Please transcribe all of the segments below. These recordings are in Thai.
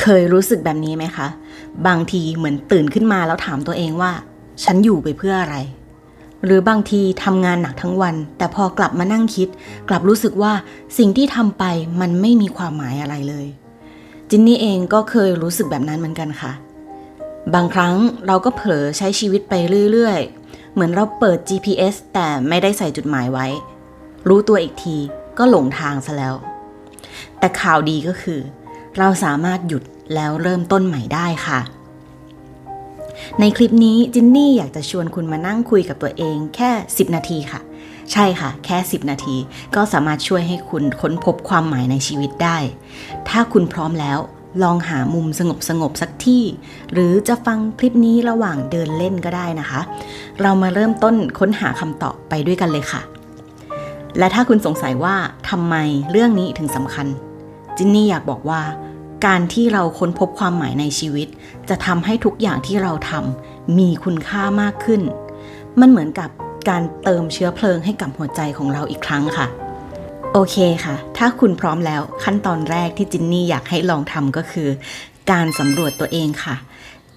เคยรู้สึกแบบนี้ไหมคะ บางทีเหมือนตื่นขึ้นมาแล้วถามตัวเองว่า ฉันอยู่ไปเพื่ออะไร หรือบางทีทำงานหนักทั้งวัน แต่พอกลับมานั่งคิด กลับรู้สึกว่าสิ่งที่ทำไปมันไม่มีความหมายอะไรเลย จินนี่เองก็เคยรู้สึกแบบนั้นเหมือนกันค่ะ บางครั้งเราก็เผลอใช้ชีวิตไปเรื่อยๆ เหมือนเราเปิด GPS แต่ไม่ได้ใส่จุดหมายไว้ รู้ตัวอีกทีก็หลงทางซะแล้ว แต่ข่าวดีก็คือ เราสามารถหยุดแล้วเริ่มต้นใหม่ได้ค่ะ ในคลิปนี้จินนี่อยากจะชวนคุณมานั่งคุยกับตัวเองแค่ 10 นาทีค่ะ ใช่ค่ะ แค่ 10 นาที ก็สามารถช่วยให้คุณค้นพบความหมายในชีวิตได้ ถ้าคุณพร้อมแล้วลองหามุมสงบสงบสักที่ หรือจะฟังคลิปนี้ระหว่างเดินเล่นก็ได้นะคะ เรามาเริ่มต้นค้นหาคำตอบไปด้วยกันเลยค่ะ และถ้าคุณสงสัยว่าทำไมเรื่องนี้ถึงสำคัญ จินนี่อยากบอกว่า การที่เราค้นพบความหมายในชีวิต จะทำให้ทุกอย่างที่เราทำมีคุณค่ามากขึ้น มันเหมือนกับการเติมเชื้อเพลิงให้กับหัวใจของเราอีกครั้งค่ะ โอเคค่ะ ถ้าคุณพร้อมแล้วขั้นตอนแรกที่จินนี่อยากให้ลองทำก็คือ การสำรวจตัวเองค่ะ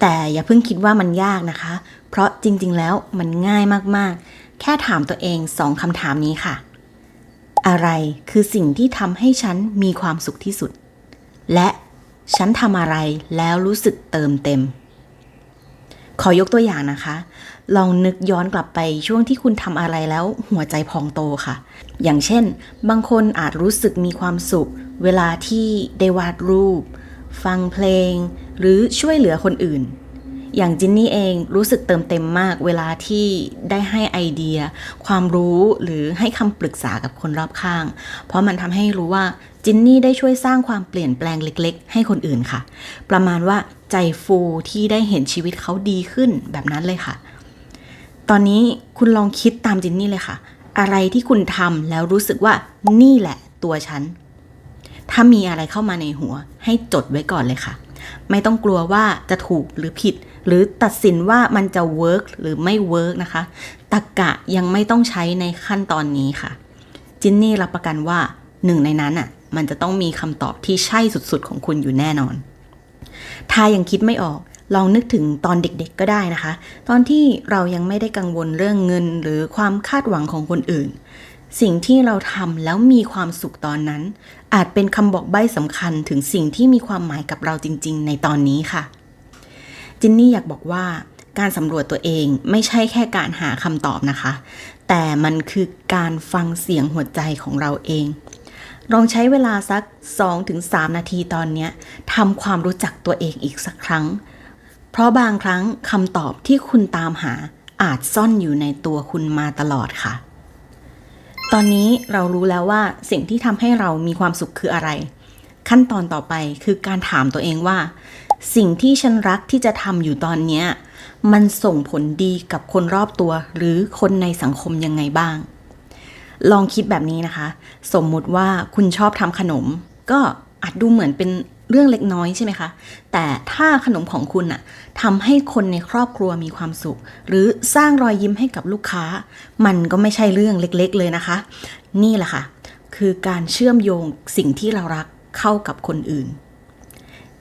แต่อย่าเพิ่งคิดว่ามันยากนะคะ เพราะจริงๆแล้วมันง่ายมากๆ แค่ถามตัวเองสองคำถามนี้ค่ะ อะไรคือสิ่งที่ทำให้ฉันมีความสุขที่สุด และฉันทำอะไรแล้วรู้สึกเติมเต็ม ขอยกตัวอย่างนะคะ ลองนึกย้อนกลับไปช่วงที่คุณทำอะไรแล้วหัวใจพองโตค่ะ อย่างเช่น บางคนอาจรู้สึกมีความสุข เวลาที่ได้วาดรูป ฟังเพลง หรือช่วยเหลือคนอื่น อย่างจินนี่เองรู้สึกเติมเต็มมากเวลาที่ได้ให้ไอเดีย ความรู้หรือให้คำปรึกษากับคนรอบข้าง เพราะมันทำให้รู้ว่าจินนี่ได้ช่วยสร้างความเปลี่ยนแปลงเล็ก ๆ ให้คนอื่นค่ะ ประมาณว่าใจฟูที่ได้เห็นชีวิตเขาดีขึ้นแบบนั้นเลยค่ะ ตอนนี้คุณลองคิดตามจินนี่เลยค่ะ อะไรที่คุณทำแล้วรู้สึกว่านี่แหละตัวฉันถ้ามีอะไรเข้ามาในหัวให้จดไว้ก่อนเลยค่ะ ไม่ต้องกลัวว่าจะถูกหรือผิด หรือตัดสินว่ามันจะเวิร์กหรือไม่เวิร์กนะคะตรกกะยังไม่ต้องใช้ในขั้นตอนนี้ค่ะ จินนี่รับประกันว่าหนึ่งในนั้นอะมันจะต้องมีคำตอบที่ใช่สุดๆของคุณอยู่แน่นอน ถ้ายังคิดไม่ออกลองนึกถึงตอนเด็กๆก็ได้นะคะ ตอนที่เรายังไม่ได้กังวลเรื่องเงินหรือความคาดหวังของคนอื่น สิ่งที่เราทำแล้วมีความสุขตอนนั้น อาจเป็นคำบอกใบ้สำคัญถึงสิ่งที่มีความหมายกับเราจริง ๆ ในตอนนี้ค่ะ จินนี่อยากบอกว่าการสำรวจตัวเองไม่ใช่แค่การหาคำตอบนะคะ แต่มันคือการฟังเสียงหัวใจของเราเอง ลองใช้เวลาสัก 2-3 นาทีตอนนี้ทำความรู้จักตัวเองอีกสักครั้ง เพราะบางครั้งคำตอบที่คุณตามหาอาจซ่อนอยู่ในตัวคุณมาตลอดค่ะ ตอนนี้เรารู้แล้วว่าสิ่งที่ทำให้เรามีความสุขคืออะไร ขั้นตอนต่อไปคือการถามตัวเองว่า สิ่งที่ฉันรักที่จะทำอยู่ตอนเนี้ยมันส่งผลดีกับคนรอบตัว หรือคนในสังคมยังไงบ้าง ลองคิดแบบนี้นะคะ สมมุติว่าคุณชอบทำขนม ก็อาจดูเหมือนเป็นเรื่องเล็กน้อยใช่ไหมคะ แต่ถ้าขนมของคุณอะทำให้คนในครอบครัวมีความสุข หรือสร้างรอยยิ้มให้กับลูกค้า มันก็ไม่ใช่เรื่องเล็กๆเลยนะคะ นี่แหละค่ะ คือการเชื่อมโยงสิ่งที่เรารักเข้ากับคนอื่น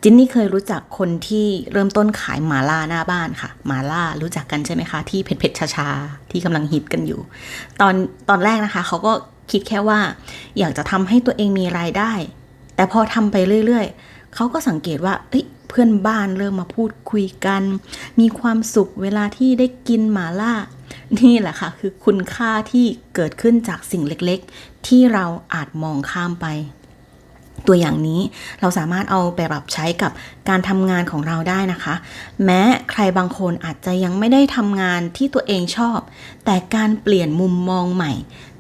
จินนี่เคยรู้จักคนที่เริ่มต้นขายหมาล่าหน้าบ้านค่ะ หมาล่ารู้จักกันใช่ไหมคะ ที่เผ็ดๆชาๆ ที่กำลังฮิตกันอยู่ ตอนตอนแรกนะคะ เขาก็คิดแค่ว่า อยากจะทำให้ตัวเองมีรายได้ แต่พอทำไปเรื่อยๆ เขาก็สังเกตว่าเอ้ยเพื่อนบ้านเริ่มมาพูดคุยกัน มีความสุขเวลาที่ได้กินหมาล่า นี่แหละค่ะ คือคุณค่าที่เกิดขึ้นจากสิ่งเล็กๆ ที่เราอาจมองข้ามไป ตัวอย่างนี้เราสามารถเอาไปปรับใช้กับการทำงานของเราได้นะคะ แม้ใครบางคนอาจจะยังไม่ได้ทำงานที่ตัวเองชอบ แต่การเปลี่ยนมุมมองใหม่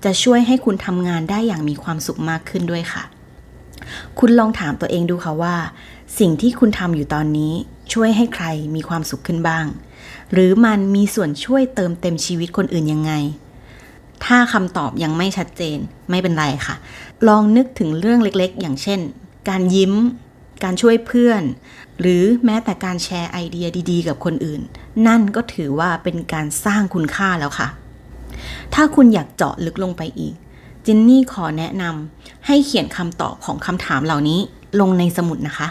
จะช่วยให้คุณทำงานได้อย่างมีความสุขมากขึ้นด้วยค่ะ คุณลองถามตัวเองดูค่ะว่า สิ่งที่คุณทำอยู่ตอนนี้ช่วยให้ใครมีความสุขขึ้นบ้าง หรือมันมีส่วนช่วยเติมเต็มชีวิตคนอื่นยังไง ถ้าคำตอบยังไม่ชัดเจนไม่เป็นไรค่ะ ลองนึกถึงเรื่องเล็กๆ อย่างเช่น การยิ้ม การช่วยเพื่อน หรือแม้แต่การแชร์ไอเดียดีๆ กับคนอื่น นั่นก็ถือว่าเป็นการสร้างคุณค่าแล้วค่ะ ถ้าคุณอยากเจาะลึกลงไปอีก จินนี่ขอแนะนำให้เขียนคำตอบของคำถามเหล่านี้ลงในสมุดนะคะ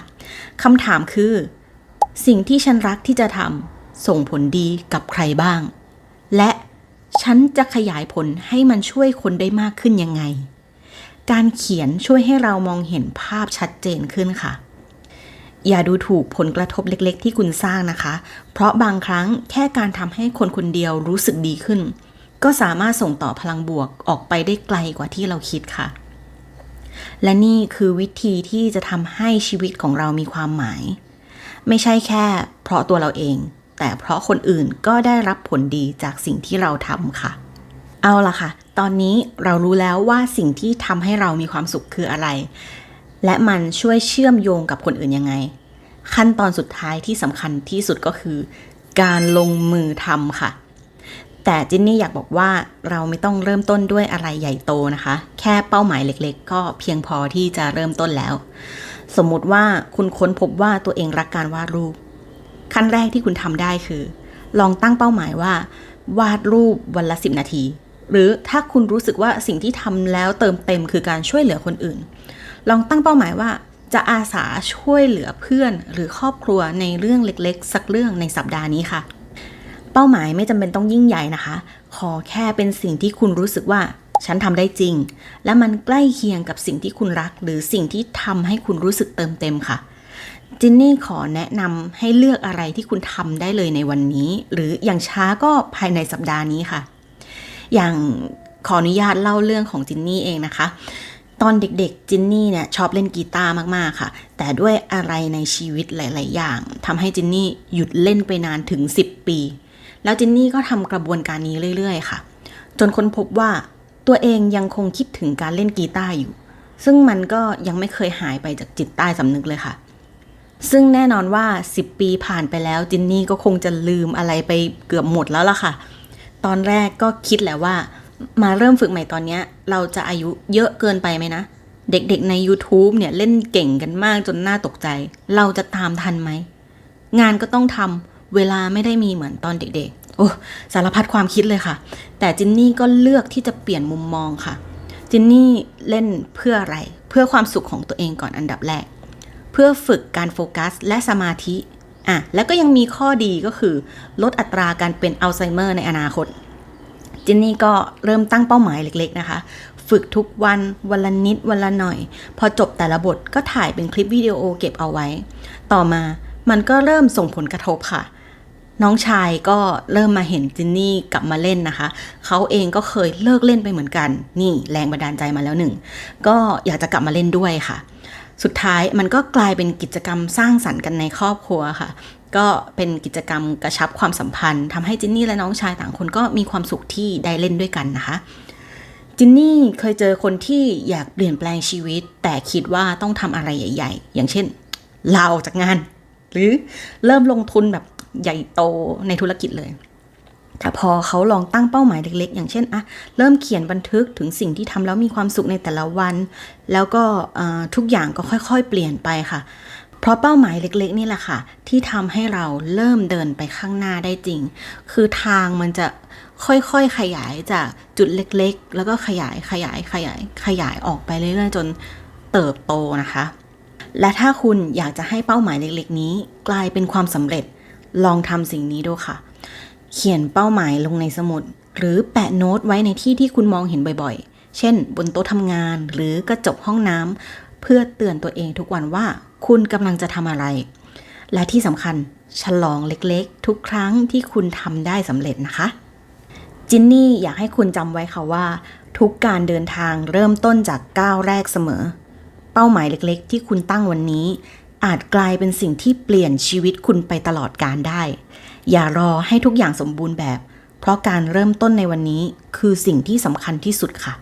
คำถามคือ สิ่งที่ฉันรักที่จะทำส่งผลดีกับใครบ้าง และ ฉันจะขยายผลให้มันช่วยคนได้มากขึ้นยังไง การเขียนช่วยให้เรามองเห็นภาพชัดเจนขึ้นค่ะ อย่าดูถูกผลกระทบเล็กๆ ที่คุณสร้างนะคะ เพราะบางครั้งแค่การทำให้คนคนเดียวรู้สึกดีขึ้น ก็สามารถส่งต่อพลังบวกออกไปได้ไกลกว่าที่เราคิดค่ะ และนี่คือวิธีที่จะทำให้ชีวิตของเรามีความหมาย ไม่ใช่แค่ เพราะตัวเราเอง แต่เพราะคนอื่นก็ได้รับผลดีจากสิ่งที่เราทำค่ะ เอาล่ะค่ะ ตอนนี้เรารู้แล้วว่าสิ่งที่ทำให้เรามีความสุขคืออะไร และมันช่วยเชื่อมโยงกับคนอื่นยังไง ขั้นตอนสุดท้ายที่สำคัญที่สุดก็คือ การลงมือทำค่ะ แต่จินนี่อยากบอกว่าเราไม่ต้องเริ่มต้นด้วยอะไรใหญ่โตนะคะ แค่เป้าหมายเล็กๆ ก็เพียงพอที่จะเริ่มต้นแล้ว สมมติว่าคุณค้นพบว่าตัวเองรักการวาดรูป ขั้นแรกที่คุณทำได้คือ ลองตั้งเป้าหมายว่า วาดรูปวันละ 10 นาที หรือถ้าคุณรู้สึกว่าสิ่งที่ทำแล้วเติมเต็มคือการช่วยเหลือคนอื่น ลองตั้งเป้าหมายว่าจะอาสาช่วยเหลือเพื่อนหรือครอบครัวในเรื่องเล็กๆ สักเรื่องในสัปดาห์นี้ค่ะ เป้าหมายไม่จำเป็นต้องยิ่งใหญ่นะคะ ขอแค่เป็นสิ่งที่คุณรู้สึกว่า ฉันทำได้จริง และมันใกล้เคียงกับสิ่งที่คุณรัก หรือสิ่งที่ทำให้คุณรู้สึกเติมเต็มค่ะ จินนี่ขอแนะนำให้เลือกอะไรที่คุณทำได้เลยในวันนี้ หรืออย่างช้าก็ภายในสัปดาห์นี้ค่ะ อย่างขออนุญาตเล่าเรื่องของจินนี่เองนะคะ ตอนเด็กๆจินนี่เนี่ยชอบเล่นกีตาร์มากๆค่ะ แต่ด้วยอะไรในชีวิตหลาย ๆ อย่างทำให้จินนี่หยุดเล่นไปนานถึง 10 ปี แล้วจินนี่ก็ทำกระบวนการนี้เรื่อย ๆ ค่ะ จนค้นพบว่าตัวเองยังคงคิดถึงการเล่นกีตาร์อยู่ ซึ่งมันก็ยังไม่เคยหายไปจากจิตใต้สำนึกเลยค่ะ ซึ่งแน่นอนว่า 10 ปีผ่านไปแล้วจินนี่ก็คงจะลืมอะไรไปเกือบหมดแล้วล่ะค่ะ ตอนแรกก็คิดแหละว่า มาเริ่มฝึกใหม่ตอนนี้เราจะอายุเยอะเกินไปไหมนะ เด็กๆใน YouTube เนี่ยเล่นเก่งกันมากจนน่าตกใจ เราจะตามทันไหม งานก็ต้องทำเวลาไม่ได้มีเหมือนตอนเด็กๆ โอ้สารพัดความคิดเลยค่ะ แต่จินนี่ก็เลือกที่จะเปลี่ยนมุมมองค่ะจินนี่เล่นเพื่ออะไร เพื่อความสุขของตัวเองก่อนอันดับแรก เพื่อฝึกการโฟกัสและสมาธิอะแล้วก็ยังมีข้อดีก็คือ ลดอัตราการเป็นอัลไซเมอร์ในอนาคต จินนี่ก็เริ่มตั้งเป้าหมายเล็กๆนะคะ ฝึกทุกวัน วันละนิด วันละหน่อย พอจบแต่ละบทก็ถ่ายเป็นคลิปวิดีโอเก็บเอาไว้ ต่อมามันก็เริ่มส่งผลกระทบค่ะน้องชายก็เริ่มมาเห็นจินนี่กลับมาเล่นนะคะ เขาเองก็เคยเลิกเล่นไปเหมือนกัน นี่แรงบันดาลใจมาแล้วหนึ่ง ก็อยากจะกลับมาเล่นด้วยค่ะ สุดท้ายมันก็กลายเป็นกิจกรรมสร้างสรรค์กันในครอบครัวค่ะ ก็เป็นกิจกรรมกระชับความสัมพันธ์ทำให้จินนี่และน้องชายต่างคนก็มีความสุขที่ได้เล่นด้วยกันนะคะจินนี่เคยเจอคนที่อยากเปลี่ยนแปลงชีวิต แต่คิดว่าต้องทำอะไรใหญ่ ๆ อย่างเช่นลาออกจากงาน หรือเริ่มลงทุนแบบใหญ่โตในธุรกิจเลย แต่พอเขาลองตั้งเป้าหมายเล็กๆ อย่างเช่นอะเริ่มเขียนบันทึกถึงสิ่งที่ทำแล้วมีความสุขในแต่ละวัน แล้วก็ทุกอย่างก็ค่อยๆ เปลี่ยนไปค่ะ เพราะเป้าหมายเล็กๆ นี่แหละค่ะ ที่ทำให้เราเริ่มเดินไปข้างหน้าได้จริง คือทางมันจะค่อยๆ ขยายจากจุดเล็กๆ แล้วก็ขยายขยายขยายขยายออกไปเรื่อยๆ จนเติบโตนะคะ และถ้าคุณอยากจะให้เป้าหมายเล็กๆ นี้ กลายเป็นความสำเร็จลองทำสิ่งนี้ดูค่ะ เขียนเป้าหมายลงในสมุด หรือแปะโน้ตไว้ในที่ที่คุณมองเห็นบ่อยๆ เช่น บนโต๊ะทำงานหรือกระจกห้องน้ำเพื่อเตือนตัวเองทุกวันว่าคุณกำลังจะทำอะไร และที่สำคัญฉลองเล็กๆ ทุกครั้งที่คุณทำได้สำเร็จนะคะ จินนี่อยากให้คุณจำไว้ค่ะว่า ทุกการเดินทางเริ่มต้นจากก้าวแรกเสมอ เป้าหมายเล็กๆ ที่คุณตั้งวันนี้ อาจกลายเป็นสิ่งที่เปลี่ยนชีวิตคุณไปตลอดการได้ อย่ารอให้ทุกอย่างสมบูรณ์แบบ เพราะการเริ่มต้นในวันนี้คือสิ่งที่สำคัญที่สุดค่ะ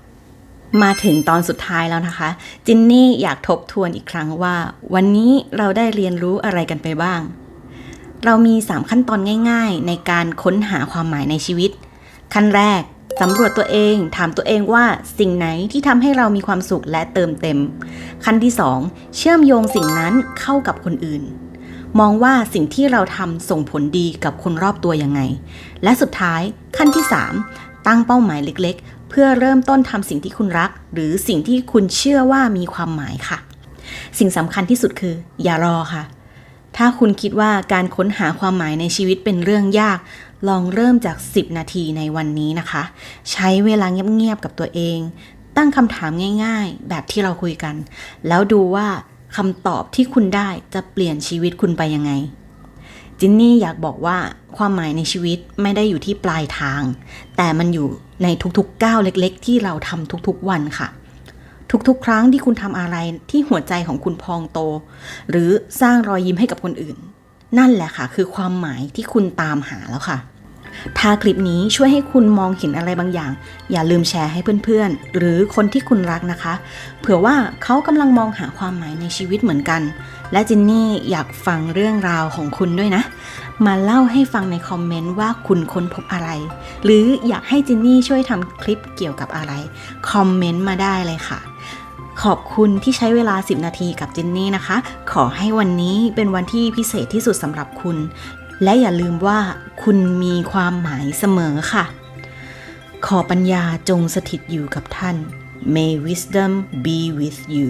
มาถึงตอนสุดท้ายแล้วนะคะ จินนี่อยากทบทวนอีกครั้งว่า วันนี้เราได้เรียนรู้อะไรกันไปบ้าง เรามี 3 ขั้นตอนง่าย ๆ ในการค้นหาความหมายในชีวิต ขั้นแรกสำรวจตัวเอง ถามตัวเองว่าสิ่งไหนที่ทำให้เรามีความสุขและเติมเต็ม ขั้นที่ 2 เชื่อมโยงสิ่งนั้นเข้ากับคนอื่น มองว่าสิ่งที่เราทำส่งผลดีกับคนรอบตัวยังไง และสุดท้ายขั้นที่ 3 ตั้งเป้าหมายเล็กๆ เพื่อเริ่มต้นทำสิ่งที่คุณรัก หรือสิ่งที่คุณเชื่อว่ามีความหมายค่ะ สิ่งสำคัญที่สุดคือ อย่ารอค่ะ ถ้าคุณคิดว่าการค้นหาความหมายในชีวิตเป็นเรื่องยาก ลองเริ่มจาก 10 นาทีในวันนี้นะคะ ใช้เวลาเงียบๆกับตัวเอง ตั้งคำถามง่าย ๆ แบบที่เราคุยกัน แล้วดูว่า คำตอบที่คุณได้จะเปลี่ยนชีวิตคุณไปยังไง จินนี่อยากบอกว่าความหมายในชีวิตไม่ได้อยู่ที่ปลายทาง แต่มันอยู่ในทุกๆก้าวเล็กๆ ที่เราทำทุกๆวันค่ะ ทุกๆ ครั้งที่คุณทำอะไรที่หัวใจของคุณพองโต หรือสร้างรอยยิ้มให้กับคนอื่น นั่นแหละค่ะ คือความหมายที่คุณตามหาแล้วค่ะ ถ้าคลิปนี้ช่วยให้คุณมองเห็นอะไรบางอย่าง อย่าลืมแชร์ให้เพื่อนๆ หรือคนที่คุณรักนะคะ เผื่อว่าเขากำลังมองหาความหมายในชีวิตเหมือนกัน และจินนี่อยากฟังเรื่องราวของคุณด้วยนะ มาเล่าให้ฟังในคอมเมนต์ว่าคุณค้นพบอะไร หรืออยากให้จินนี่ช่วยทำคลิปเกี่ยวกับอะไร คอมเมนต์มาได้เลยค่ะขอบคุณที่ใช้เวลา 10 นาทีกับจินนี่นะคะ ขอให้วันนี้เป็นวันที่พิเศษที่สุดสำหรับคุณ และอย่าลืมว่าคุณมีความหมายเสมอค่ะ ขอปัญญาจงสถิตอยู่กับท่าน May wisdom be with you